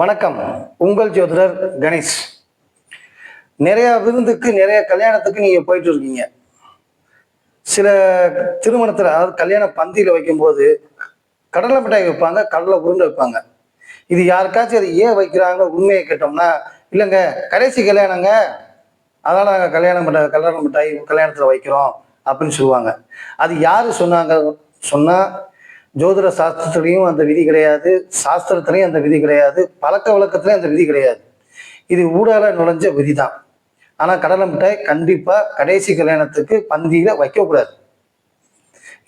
வணக்கம். உங்கள் ஜோதிடர் கணேஷ். நிறைய விருந்துக்கு நிறைய கல்யாணத்துக்கு நீங்க போயிட்டு இருக்கீங்க. சில திருமணத்துல அதாவது கல்யாண பந்தியில வைக்கும்போது கடலை மிட்டாய் வைப்பாங்க கடலை உருண்டை வைப்பாங்க. இது யாருக்காச்சும் அது ஏன் வைக்கிறாங்க உண்மையை கேட்டோம்னா இல்லைங்க கடைசி கல்யாணங்க. அதனால நாங்கள் கல்யாணம் பண்ண கல்யாண மிட்டாய் கல்யாணத்தில் வைக்கிறோம் அப்படின்னு சொல்லுவாங்க. அது யாரு சொன்னாங்க? சொன்னா ஜோதிட சாஸ்திரத்துலேயும் அந்த விதி கிடையாது. சாஸ்திரத்துலேயும் அந்த விதி கிடையாது. பழக்க வழக்கத்துலேயும் அந்த விதி கிடையாது. இது ஊடால நுழைஞ்ச விதி தான் ஆனால் கடலை மிட்டாய் கண்டிப்பாக கடைசி கல்யாணத்துக்கு பந்தியில் வைக்கக்கூடாது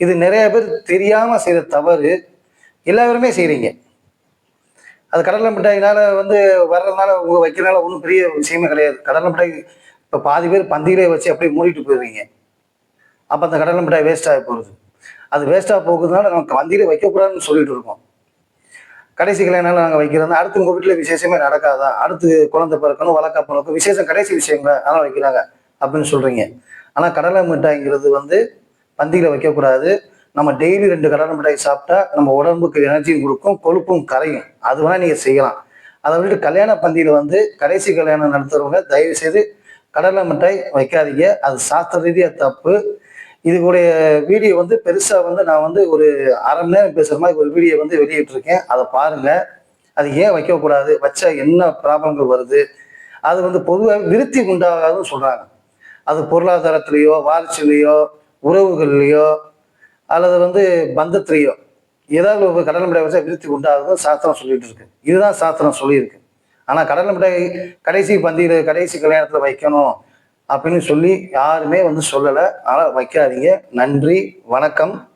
இது நிறைய பேர் தெரியாமல் செய்கிற தவறு. எல்லாருமே செய்கிறீங்க அது கடலை மிட்டாயினால வந்து வர்றதுனால உங்க வைக்கிறதுனால ஒன்றும் பெரிய விஷயமே கிடையாது. கடலை மிட்டாய் இப்போ பாதி பேர் பந்தியிலே வச்சு அப்படியே மூடிட்டு போயிடுவீங்க அப்போ அந்த கடலை மிட்டாய் வேஸ்ட் ஆகி போகிறது அது வேஸ்ட்டாக போகுதுனால நமக்கு வந்தியில் வைக்கக்கூடாதுன்னு சொல்லிட்டு இருக்கோம். கடைசி கல்யாணம் நாங்கள் வைக்கிறோம்னா அடுத்து உங்கள் வீட்டில் விசேஷமே நடக்காதா? அடுத்து குழந்தை பிறக்கணும் வழக்கா பிறக்கும் விசேஷம் கடைசி விஷயங்கள? அதெல்லாம் வைக்கிறாங்க அப்படின்னு சொல்கிறீங்க ஆனால் கடலை மிட்டாய்ங்கிறது வந்து பந்தியில் வைக்கக்கூடாது. நம்ம டெய்லி ரெண்டு கடலை மிட்டாய் சாப்பிட்டா நம்ம உடம்புக்கு எனர்ஜியும் கொடுக்கும் கொழுப்பும் கரையும். அது வேணால் நீங்கள் செய்யலாம். அதை விட்டு கல்யாண பந்தியில் வந்து கடைசி கல்யாணம் நடத்துறவங்க தயவு செய்து கடலை மிட்டாய் வைக்காதீங்க. அது சாஸ்திர ரீதியாக தப்பு. இதுக்குடைய வீடியோ வந்து பெருசாக வந்து நான் வந்து ஒரு அரை மணி நேரம் பேசுகிற மாதிரி ஒரு வீடியோ வந்து வெளியிட்டிருக்கேன். அதை பாருங்கள் அது ஏன் வைக்கக்கூடாது வச்சா என்ன ப்ராப்ளங்கள் வருது? அது வந்து பொதுவாக விருத்தி உண்டாகாதுன்னு சொல்கிறாங்க அது பொருளாதாரத்திலேயோ வாரிசுலேயோ உறவுகள்லையோ அல்லது வந்து பந்தத்திலேயோ. ஏதாவது ஒரு கடல் மிட்டாய் வச்சா விருத்தி உண்டாகுதுன்னு சாஸ்திரம் சொல்லிட்டு இருக்கு. இதுதான் சாஸ்திரம் சொல்லியிருக்கு. ஆனால் கடல் மிட்டாய் கடைசி பந்தியில் கடைசி கல்யாணத்தில் வைக்கணும். அப்படின்னு சொல்லி யாருமே வந்து சொல்லலை. அதனால் வைக்காதீங்க. நன்றி வணக்கம்.